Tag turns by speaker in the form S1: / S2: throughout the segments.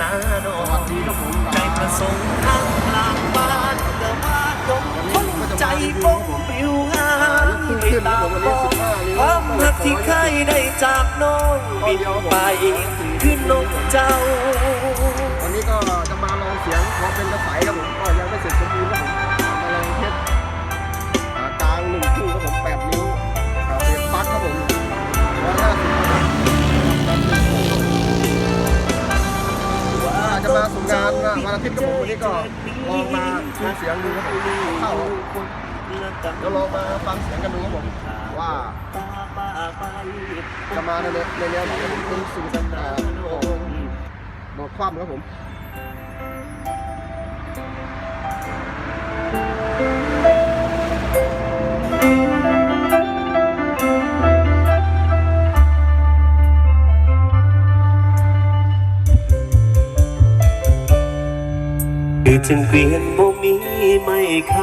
S1: นาโน
S2: สวัสดีครับผม
S1: ใจประสงค์ทางกลางบ้านแต่ว่าดงคนใจบงปิวงานให้ตามมองความรักที่เคยได้จากน้องบินไปขึ้นนกเจ้า
S2: วันนี้ก็จะมาลองเสียงขอเป็นกระสายครับผมก็ยังไม่เสร็จสมบูรณ์ครับผม มาส่งงานวันอาทิตย์ครับผมวันนี้ก็ลองมาดูเสียงดูครับผมเข้าเดี๋ยวลองมาฟังเสียงกันดูครับผมว่าจะมาในในแนวไหนครับผมเป็นสูตรอ่าของโดดคว่ำครับผม thank you
S1: คือจึงเปลี่ยนบ่มีไม่ค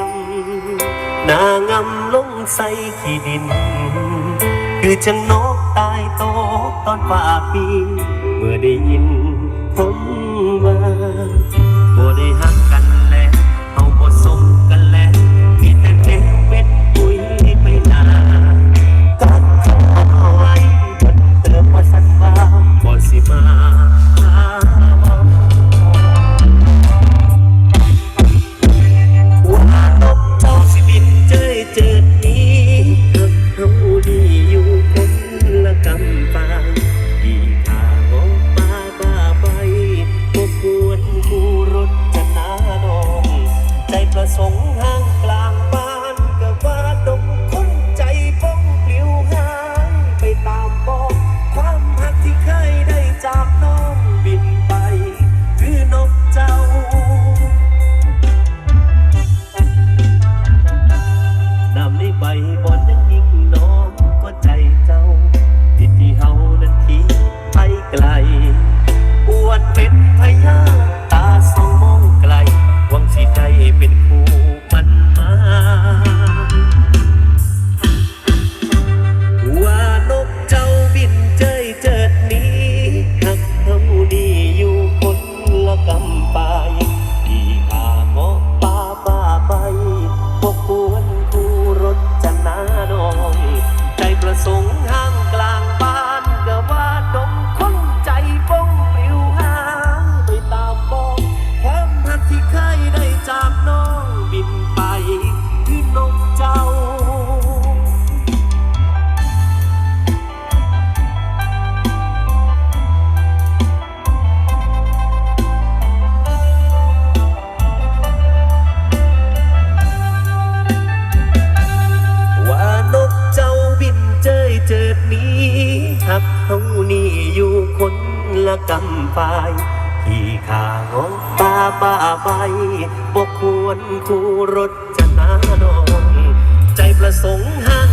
S1: ำนางำลงใส่ขี้ดิน คือจังนกตายโตตอนฝ่าปี เมื่อได้ยินผมว่า กำปายที่ข้างอตาบ้าไปบกควรคู่รถจะนาดอง ใจประสงค์ห้าง